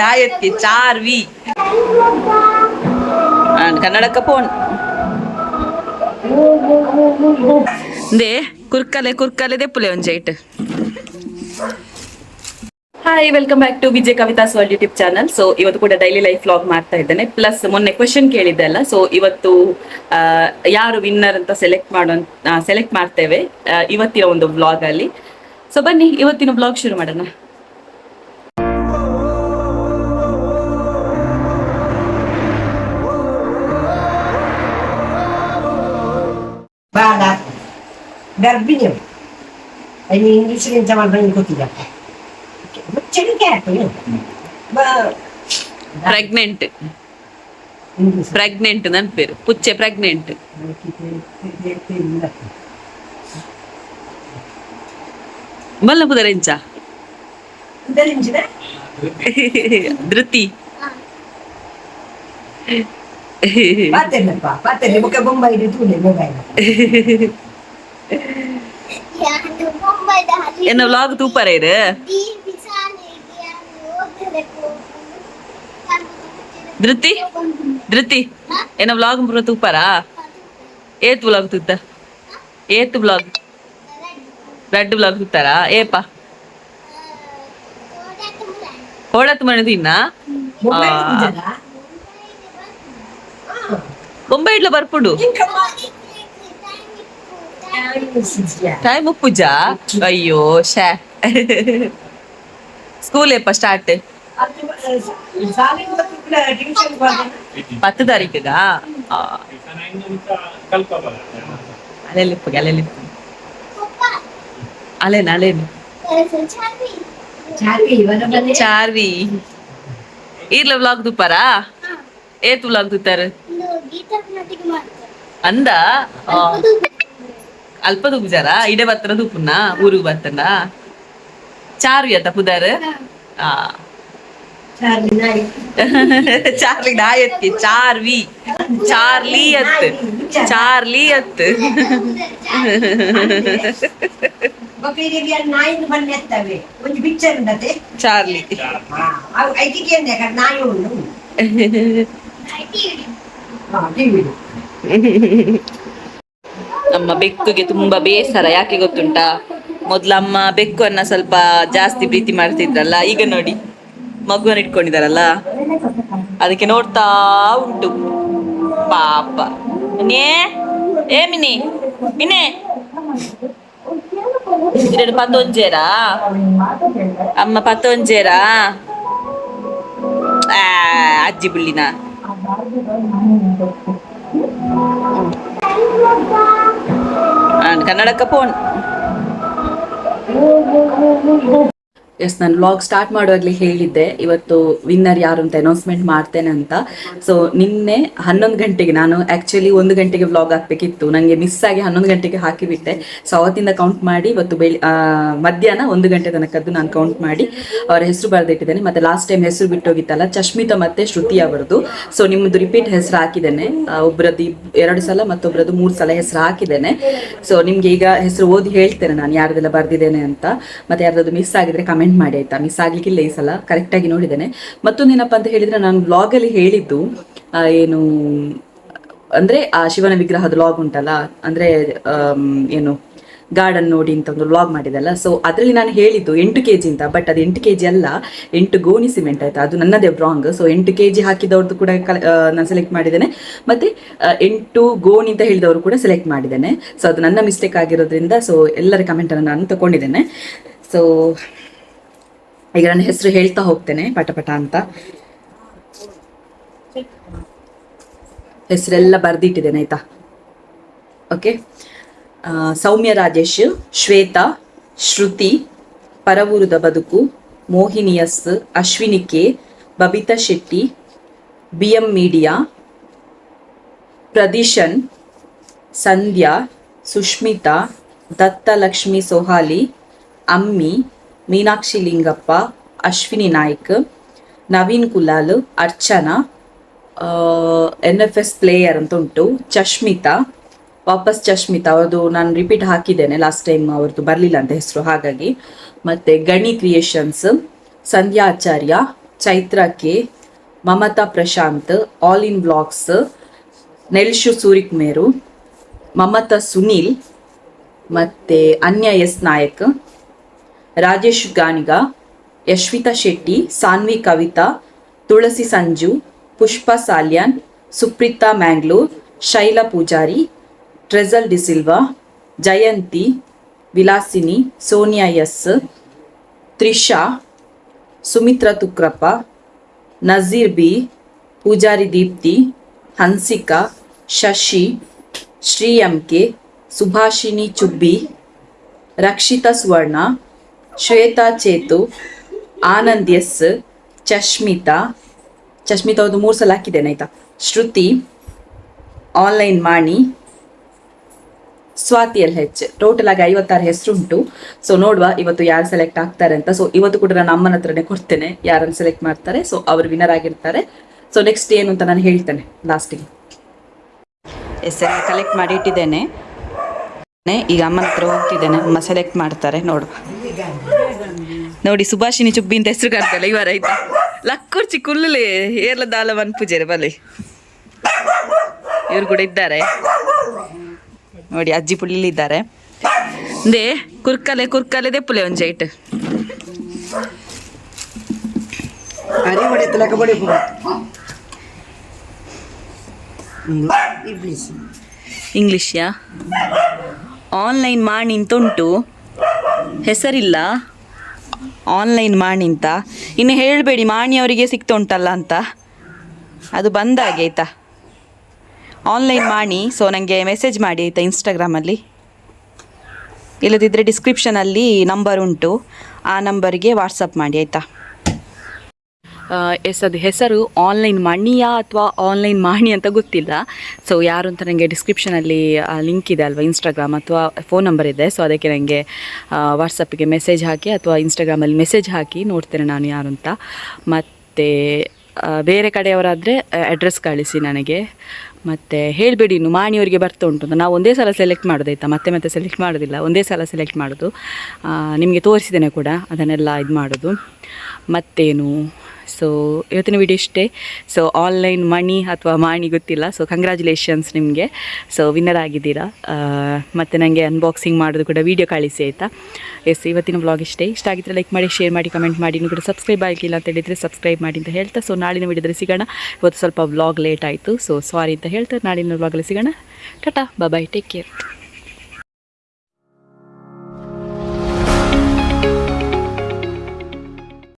ನಾಯಿ ಎತ್ತಿ ಚಾರ್ವಿ ಅಂಡ್ ಕನ್ನಡಕ್ಕ ಫೋನ್ ದೇ ಕುರ್ಕಲೆ ಕುರ್ಕಲೆ ದೆಪ್ಪುಲೆ ಒಂಜೈಟ್ hi welcome back to Vijay Kavitha's world YouTube channel so ಇವತ್ತು ಕೂಡ ಡೈಲಿ ಲೈಫ್ ವ್ಲಾಗ್ ಮಾಡ್ತಾ ಇದ್ದೇನೆ. ಪ್ಲಸ್ ಮೊನ್ನೆ ಕ್ವೆಶನ್ ಕೇಳಿದ್ದೆ ಅಲ್ಲ. ಸೊ ಇವತ್ತು ಆ, ಯಾರು ವಿನ್ನರ್ ಅಂತ ಸೆಲೆಕ್ಟ್ ಮಾಡೋ ಸೆಲೆಕ್ಟ್ ಮಾಡ್ತೇವೆ ಇವತ್ತಿನ ಒಂದು ವ್ಲಾಗ್ ಅಲ್ಲಿ. ಸೊ ಬನ್ನಿ ಇವತ್ತಿನ ಬ್ಲಾಗ್ ಶುರು ಮಾಡೋಣ. ഗർഭിണിയും. ഐ മീൻ ഇംഗ്ലീഷിൽ എന്ന് വെച്ചാൽ വളരെ കുത്തില്ല ചെറിയ ക്യാറ്റ് പ്രഗ്നന്റ് പ്രഗ്നന്റ് എന്നാണ് പേര്. പുച്ച പ്രഗ്നന്റ് വല്ല പുതരഞ്ച ധൃതി. പാത്തല്ലപ്പാ പാത്തല്ലേ? നമുക്ക് മുമ്പായിട്ട് തൂലേ മുമ്പായിട്ട് ಬೊಂಬೈ ತೂಲೆ ಮೊಬೈಲ್ ಎನ್ನ ವ್ಲಾಗ್ ತೂಪರ ಇರು ಧೃತಿ ಧೃತಿ ಎನ್ನ ವ್ಲಾಗ್ ಪೂರ ತೂಪರ ಏತ್ ವ್ಲಾಗ್ ತೂತ ಏತ್ ವ್ಲಾಗ್ ರೆಡ್ ವ್ಲಾಗ್ ತೂತಾರ ಏಪ ಹೋಳತ್ ಮನೆ ತಿನ್ನ ಮೊಬೈಲ್ ಬೊಂಬೈ ಇಡ್ಲ ಬರ್ಪುಡು ಟೈಮ್ ಪೂಜಾ? ಅಯ್ಯೋ, ಶಾ. ಸ್ಕೂಲ್ ಎಪ್ಪ ಸ್ಟಾರ್ಟ್ ಹತ್ತು ತಾರೀಕಿಗ? ಅಲೆಲಿಪ್ಪಗೆ ಅಲೆಲಿಪ್ಪು ಅಲೆನ ಮನೆ ಚಾರ್ವಿ. ಇರ್ಲ ವ್ಲಾಗ್ ತುಪ್ಪಾರ ಏತ್ ವ್ಲಾಗ್ ದುತ್ತಾರ ಅಂದ? ಆ, ಅಲ್ಪ ತುಪ್ಪುಜಾರ ಇಡೆ ಬತ್ತನ ತುಪ್ಪುನ ಊರಿಗೆ ಬತ್ತನ ಚಾರ್ವಿ ಅತ್ತ ಪುದಾರ್ ಆ ಚಾರಿ ನಾಯಿ ಚಾರ್ಲಿಗೆ ನಾಯಿ ಎತ್ತಿ ಚಾರ್ವಿ ಚಾರ್ಲಿ ಎತ್ ಚಾರ್ಲಿ ಎತ್ ಮಕ್ಕಳಿಗೆ ನಾಯಿನ ಬಣ್ಣ ಎತ್ತವೆ ಒಂದು ಪಿಕ್ಚರ್ ಉಂಡತೆ ಚಾರ್ಲಿ ಐಟಿಗೆ ಅಂದೆ ನಾಯಿ ಉಂಡು ಹಾ ಟಿವಿ ನಮ್ಮ ಬೆಕ್ಕುಗೆ ತುಂಬಾ ಬೇಸರ, ಯಾಕೆ ಗೊತ್ತುಂಟಾ? ಮೊದ್ಲು ಅಮ್ಮ ಬೆಕ್ಕನ್ನ ಸ್ವಲ್ಪ ಜಾಸ್ತಿ ಪ್ರೀತಿ ಮಾಡ್ತಿದ್ರಲ್ಲ, ಈಗ ನೋಡಿ, ಮಗುವನ್ನ ಇಟ್ಕೊಂಡಿದಾರಲ್ಲ? ಅದಕ್ಕೆ ನೋಡ್ತಾ ಉಂಟು. ಪಾಪ. ಮಿನೇ ಏ ಮಿನಿ ಮಿನೆ ಎರಡು ಅಮ್ಮ ಪತ್ತೊಂಜೇರಾ ಅಜ್ಜಿ ಬುಳ್ಳಿನ. ಕನ್ನಡಕ್ಕ ಫೋನ್ ಎಸ್ ನಾನು ವ್ಲಾಗ್ ಸ್ಟಾರ್ಟ್ ಮಾಡುವಾಗಲೇ ಹೇಳಿದ್ದೆ. ಇವತ್ತು ವಿನ್ನರ್ ಯಾರು ಅಂತ ಅನೌನ್ಸ್ಮೆಂಟ್ ಮಾಡ್ತೇನೆ ಅಂತ. ಸೊ ನಿನ್ನೆ ಹನ್ನೊಂದು ಗಂಟೆಗೆ ನಾನು ಆ್ಯಕ್ಚುಲಿ ಒಂದು ಗಂಟೆಗೆ ವ್ಲಾಗ್ ಹಾಕ್ಬೇಕಿತ್ತು. ನನಗೆ ಮಿಸ್ ಆಗಿ ಹನ್ನೊಂದು ಗಂಟೆಗೆ ಹಾಕಿಬಿಟ್ಟೆ. ಸೊ ಅವತ್ತಿಂದ ಕೌಂಟ್ ಮಾಡಿ, ಇವತ್ತು ಬೆಳಿ ಮಧ್ಯಾಹ್ನ ಒಂದು ಗಂಟೆ ತನಕದ್ದು ನಾನು ಕೌಂಟ್ ಮಾಡಿ. ಅವರ ಹೆಸರು ಬರೆದಿಟ್ಟಿದ್ದೇನೆ. ಮತ್ತೆ ಲಾಸ್ಟ್ ಟೈಮ್ ಹೆಸರು ಬಿಟ್ಟೋಗಿತ್ತಲ್ಲ, ಚಶ್ಮಿತಾ ಮತ್ತೆ ಶ್ರುತಿ ಅವರದ್ದು. ಸೊ ನಿಮ್ಮದು ರಿಪೀಟ್ ಹೆಸರು ಹಾಕಿದ್ದೇನೆ. ಒಬ್ಬರದ್ದು ಎರಡು ಸಲ ಮತ್ತೊಬ್ಬರದ್ದು ಮೂರು ಸಲ ಹೆಸರು ಹಾಕಿದ್ದೇನೆ. ಸೊ ನಿಮಗೆ ಈಗ ಹೆಸರು ಓದಿ ಹೇಳ್ತೇನೆ ನಾನು ಯಾರ್ದೆಲ್ಲ ಬರೆದಿದ್ದೇನೆ ಅಂತ. ಮತ್ತು ಯಾರ್ದಾದ್ರು ಮಿಸ್ ಆಗಿದ್ರೆ ಕಮೆಂಟ್ ಮಾಡಿ ಆಯ್ತಾ? ಮಿಸ್ ಆಗ್ಲಿಕ್ಕಿಲ್ಲ ಈ ಸಲ. ಕರೆಕ್ಟಾಗಿ ನೋಡಿದ್ದೇನೆ. ಮತ್ತೊಂದೇನಪ್ಪ ಅಂತ ಹೇಳಿದ್ರೆ ನಾನು ಬ್ಲಾಗಲ್ಲಿ ಹೇಳಿದ್ದು ಏನು, ಅಂದ್ರೆ ಆ ಶಿವನ ವಿಗ್ರಹದ ಲಾಗ್ ಉಂಟಲ್ಲ, ಅಂದ್ರೆ ಏನು ಗಾರ್ಡನ್ ನೋಡಿ ಅಂತ ಒಂದು ವ್ಲಾಗ್ ಮಾಡಿದಲ್ಲ. ಸೊ ಅದರಲ್ಲಿ ನಾನು ಹೇಳಿದ್ದು ಎಂಟು ಕೆ ಜಿ ಅಂತ ಬಟ್ ಅದು ಎಂಟು ಕೆ ಜಿ ಅಲ್ಲ, ಎಂಟು ಗೋಣಿ ಸಿಮೆಂಟ್ ಆಯ್ತಾ? ಅದು ನನ್ನದೇ ರಾಂಗ್ ಸೊ ಎಂಟು ಕೆ ಜಿ ಹಾಕಿದವ್ರದ್ದು ಕೂಡ ನಾನು ಸೆಲೆಕ್ಟ್ ಮಾಡಿದ್ದೇನೆ. ಮತ್ತೆ ಎಂಟು ಗೋಣಿ ಅಂತ ಹೇಳಿದವರು ಕೂಡ ಸೆಲೆಕ್ಟ್ ಮಾಡಿದ್ದೇನೆ. ಸೊ ಅದು ನನ್ನ ಮಿಸ್ಟೇಕ್ ಆಗಿರೋದ್ರಿಂದ ಸೊ ಎಲ್ಲರ ಕಮೆಂಟನ್ನು ನಾನು ತಗೊಂಡಿದ್ದೇನೆ ಸೊ ಈಗ ನನ್ನ ಹೆಸರು ಹೇಳ್ತಾ ಹೋಗ್ತೇನೆ ಪಟಪಟ ಪಟ ಅಂತ. ಹೆಸರೆಲ್ಲ ಬರ್ದಿಟ್ಟಿದ್ದೇನೆ, ಆಯ್ತಾ? ಓಕೆ ಸೌಮ್ಯ ರಾಜೇಶ್, ಶ್ವೇತಾ, ಶ್ರುತಿ, ಪರವೂರದ ಬದುಕು ಮೋಹಿನಿಯಸ್ Ashwini K, Babita Shetty B M media, Pradeeshan, Sandhya, Sushmita, Dattalakshmi Sohali, Ammi Meenakshi Lingappa, Ashwini Naik, Naveen Kulal, Archana N F S player ಅಂತ ಉಂಟು. ಚಶ್ಮಿತಾ, ವಾಪಸ್ ಚಶ್ಮಿತಾ, ಅವ್ರದ್ದು ನಾನು ರಿಪೀಟ್ ಹಾಕಿದ್ದೇನೆ ಲಾಸ್ಟ್ ಟೈಮ್ ಅವ್ರದ್ದು ಬರಲಿಲ್ಲ ಅಂತ ಹೆಸರು, ಹಾಗಾಗಿ. ಮತ್ತೆ Gani creations Sandhya Acharya, Chaitra K, Mamata Prashanth all in blogs ನೆಲ್ಶು ಸೂರಿಕ್ ಮೇರು ಮಮತಾ ಸುನೀಲ್, ಮತ್ತು Anya S Nayak Rajesh Ganiga Yashvitha Shetty Sanvi Kavitha Tulasi Sanju Pushpa Salian Suprita Mangalore Shaila Poojari Trezal DSilva Jayanthi Vilasini Sonia S Trisha Sumitra Tukrappa Nazeer B Poojari Deepti Hansika Shashi Shree M K Subhashini Chubbi Rakshitha Suvarna Shwetha Chethu, Anand S, Chashmitha. Chashmitha ಒಂದು ಮೂರು ಸಲ ಹಾಕಿದ್ದೇನೆ, ಆಯ್ತಾ? Shruti online ಮಾಣಿ, Swati L H. Total ಆಗಿ ಐವತ್ತಾರು ಹೆಸರುಂಟು. So ನೋಡುವ, ಇವತ್ತು ಯಾರು ಸೆಲೆಕ್ಟ್ ಆಗ್ತಾರೆ ಅಂತ. ಸೊ ಇವತ್ತು ಕೂಡ ನಾನು ಅಮ್ಮನ ಹತ್ರನೇ ಕೊಡ್ತೇನೆ, ಯಾರನ್ನು ಸೆಲೆಕ್ಟ್ ಮಾಡ್ತಾರೆ. ಸೊ ಅವರು ವಿನ್ನರ್ ಆಗಿರ್ತಾರೆ. ಸೊ ನೆಕ್ಸ್ಟ್ ಏನು ಅಂತ ನಾನು ಹೇಳ್ತೇನೆ ಲಾಸ್ಟಿಗೆ ಎಸ್ ಕಲೆಕ್ಟ್ ಮಾಡಿ ಇಟ್ಟಿದ್ದೇನೆ. ಈಗ ಅಮ್ಮನ ಹತ್ರ ಹೋಗ್ತಿದ್ದೇನೆ. ಅಮ್ಮ ಸೆಲೆಕ್ಟ್ ಮಾಡ್ತಾರೆ. ನೋಡು. ನೋಡಿ ಸುಭಾಷಿನಿ ಚುಬ್ಬಿ ಅಂತ ಹೆಸರು ಕಾಣ್ತಲ್ಲ ಇವರ ಆಯ್ತಾ ಲಕ್ಕುರ್ಚಿ ಕುಲ್ಲುಲೆ ಏರ್ಲ ದಾಲ ಮನ್ ಪೂಜೆರೆ ಬಲಿ ಇವ್ರು ಕೂಡ ಇದ್ದಾರೆ. ನೋಡಿ, ಅಜ್ಜಿ ಪುಳ್ಳಿ ಇದ್ದಾರೆ. ದೇ, ಕುರ್ಕಲೆ ಕುರ್ಕಲೆ ದೆಪ್ಪುಲೆ ಒಂದು ಜೈಟ್. ಇಂಗ್ಲಿಷ್ಯಾ ಹೊಡೆತ ಆನ್ಲೈನ್ ಮಾಡಿ ಉಂಟು ಹೆಸರಿಲ್ಲ. ಆನ್ಲೈನ್ ಮಾಡಿ ಇನ್ನು ಹೇಳಬೇಡಿ ಮಾಣಿಯವರಿಗೆ ಸಿಗ್ತಾ ಉಂಟಲ್ಲ ಅಂತ. ಅದು ಬಂದಾಗೆ ಆಯಿತಾ? ಆನ್ಲೈನ್ ಮಾಡಿ ಸೊ ನನಗೆ ಮೆಸೇಜ್ ಮಾಡಿ ಆಯಿತಾ ಇನ್ಸ್ಟಾಗ್ರಾಮಲ್ಲಿ ಇಲ್ಲದಿದ್ದರೆ ಡಿಸ್ಕ್ರಿಪ್ಷನಲ್ಲಿ ನಂಬರ್ ಉಂಟು. ಆ ನಂಬರಿಗೆ ವಾಟ್ಸಪ್ ಮಾಡಿ ಆಯಿತಾ? ಎಸ್, ಅದು ಹೆಸರು ಆನ್ಲೈನ್ ಮಣಿಯಾ ಅಥವಾ ಆನ್ಲೈನ್ ಮಾಣಿ ಅಂತ ಗೊತ್ತಿಲ್ಲ. ಸೊ ಯಾರು ಅಂತ ನನಗೆ ಡಿಸ್ಕ್ರಿಪ್ಷನಲ್ಲಿ ಲಿಂಕ್ ಇದೆ ಅಲ್ವಾ ಇನ್ಸ್ಟಾಗ್ರಾಮ್ ಅಥವಾ ಫೋನ್ ನಂಬರ್ ಇದೆ. ಸೊ ಅದಕ್ಕೆ ನನಗೆ ವಾಟ್ಸಪ್ಗೆ ಮೆಸೇಜ್ ಹಾಕಿ ಅಥವಾ ಇನ್ಸ್ಟಾಗ್ರಾಮಲ್ಲಿ ಮೆಸೇಜ್ ಹಾಕಿ ನೋಡ್ತೇನೆ ನಾನು ಯಾರು ಅಂತ. ಮತ್ತು ಬೇರೆ ಕಡೆಯವರಾದರೆ ಅಡ್ರೆಸ್ ಕಳಿಸಿ ನನಗೆ. ಮತ್ತು ಹೇಳಬೇಡಿ ಇನ್ನು ಮಾಣಿಯವರಿಗೆ ಬರ್ತಾ ಉಂಟು ಅಂತ. ನಾವು ಒಂದೇ ಸಲ ಸೆಲೆಕ್ಟ್ ಮಾಡೋದಾಯ್ತಾ ಮತ್ತೆ ಮತ್ತೆ ಸೆಲೆಕ್ಟ್ ಮಾಡೋದಿಲ್ಲ. ಒಂದೇ ಸಲ ಸೆಲೆಕ್ಟ್ ಮಾಡೋದು. ನಿಮಗೆ ತೋರಿಸಿದ್ದೇನೆ ಕೂಡ. ಅದನ್ನೆಲ್ಲ ಇದು ಮಾಡೋದು. ಮತ್ತೇನು? ಸೊ ಇವತ್ತಿನ ವಿಡಿಯೋ ಇಷ್ಟೇ. ಸೊ ಆನ್ಲೈನ್ ಮಣಿ ಅಥವಾ ಮಾಣಿ ಗೊತ್ತಿಲ್ಲ. ಸೊ ಕಂಗ್ರ್ಯಾಚುಲೇಷನ್ಸ್ ನಿಮಗೆ. ಸೊ ವಿನ್ನರ್ ಆಗಿದ್ದೀರಾ. ಮತ್ತು ನನಗೆ ಅನ್ಬಾಕ್ಸಿಂಗ್ ಮಾಡೋದು ಕೂಡ ವೀಡಿಯೋ ಕಳಿಸಿ ಆಯಿತಾ? ಎಸ್ ಇವತ್ತಿನ ಬ್ಲಾಗ್ ಇಷ್ಟೇ. ಇಷ್ಟ ಆಗಿದ್ದರೆ ಲೈಕ್ ಮಾಡಿ ಶೇರ್ ಮಾಡಿ ಕಮೆಂಟ್ ಮಾಡಿ. ಕೂಡ ಸಬ್ಸ್ಕ್ರೈಬ್ ಆಗಿಲ್ಲ ಅಂತ ಹೇಳಿದರೆ ಸಬ್ಸ್ಕ್ರೈಬ್ ಮಾಡಿ ಅಂತ ಹೇಳ್ತಾ. ಸೊ ನಾಳಿನ ವಿಡಿಯೋದಲ್ಲಿ ಸಿಗೋಣ. ಇವತ್ತು ಸ್ವಲ್ಪ ವ್ಲಾಗ್ ಲೇಟ್ ಆಯಿತು. ಸೊ ಸಾರಿ ಅಂತ ಹೇಳ್ತಾ ನಾಳಿನ ವ್ಲಾಗಲ್ಲಿ ಸಿಗೋಣ. Tata bye take care